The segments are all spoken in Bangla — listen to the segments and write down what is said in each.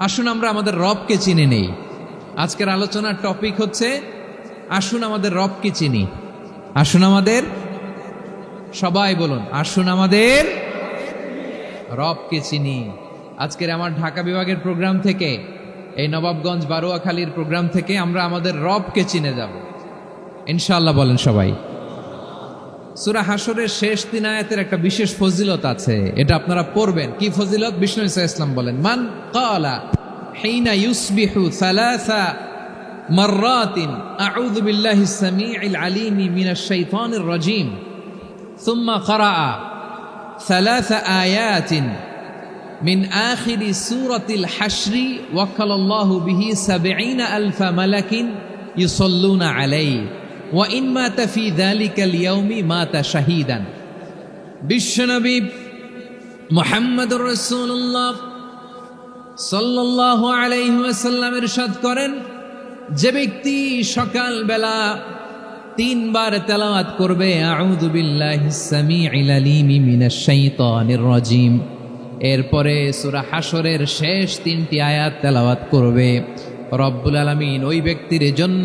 আসুন আমরা আমাদের রবকে চিনে নেই। আজকের আলোচনার টপিক হচ্ছে, আসুন আমাদের রবকে চিনি। আসুন আমাদের, সবাই বলুন, আসুন আমাদের রবকে চিনি। আজকের আমার ঢাকা বিভাগের প্রোগ্রাম থেকে, এই নবাবগঞ্জ বারোয়াখালীর প্রোগ্রাম থেকে আমরা আমাদের রবকে চিনে যাব। ইনশাল্লাহ বলেন সবাই। সুরা হাসরের শেষ দিন আয়াতের একটা বিশেষ ফজিলত আছে। এটা আপনারা পড়বেন। কি ফজিলত? বিষ্ণু ইসা ইসলাম বলেন, মান কালা হেইনা ইউসবিহু সালাসা মাররাতিন, আউযু বিল্লাহি সামিউল আলিম মিনাশ শাইতানির রাজিম, সুম্মা ক্বারাআ সালাসা আয়াতিন মিন আখিরি সূরাতিল হাশরি, ওয়াক্কালাল্লাহু বিহি 70000 মালাকিন ইউসাল্লুনা আলাইহি। ওয়া ইন মাতা ফি দালিকাল ইয়াউমি মাতা শাহিদান। বিশ্বনবী মোহাম্মদুর রসুল্লাহ সাল্লাহ আলাইসাল্লামের সাদ করেন, যে ব্যক্তি সকালবেলা তিনবার তেলাওয়াত করবে রাজিম। এরপরে সুরা হাসরের শেষ তিনটি আয়াত তেলাওয়াত করবে। রব্বুল আলমিন ওই ব্যক্তির জন্য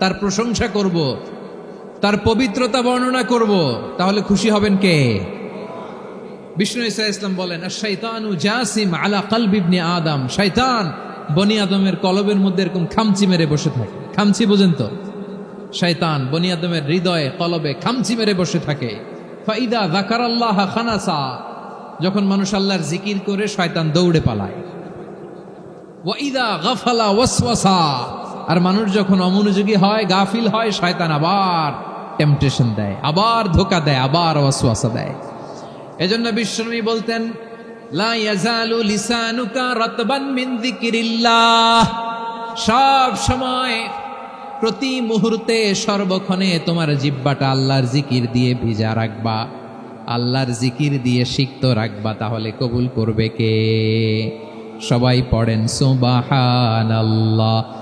তার প্রশংসা করব। তার পবিত্রতা বর্ণনা করব। তাহলে খুশি হবেন কে? বিষ্ণু ইসা ইসলাম বলেন শৈতানু জাসিম আলা কালবিবনি আদম। শৈতান বনি আদমের কলবের মধ্যে এরকম খামচি মেরে বসে থাকে। খামচি বোঝেন তো? শয়তান বনি আদমের হৃদয়ে, কলবে খামচি মেরে বসে থাকে। ফাইদা জাকার আল্লাহ খানাসা। যখন মানুষ আল্লাহর জিকির করে শয়তান দৌড়ে পালায়। ওয়াইদা গাফালা ওয়াসওয়াসা। আর মানুষ যখন অমনোযোগী হয়, গাফিল হয়, শয়তান আবার টেম্পটেশন দেয়, আবার ধোকা দেয়, আবার ওয়াসওয়াসা দেয়। এজন্য বিশ্বনবী বলতেন সব সময় প্রতি মুহূর্তে সর্বক্ষণে তোমার জিব্বাটা আল্লাহর জিকির দিয়ে ভিজা রাখবা। আল্লাহর জিকির দিয়ে সিক্ত রাখবা, তাহলে কবুল করবে কে? সবাই পড়েন, সুবহানাল্লাহ।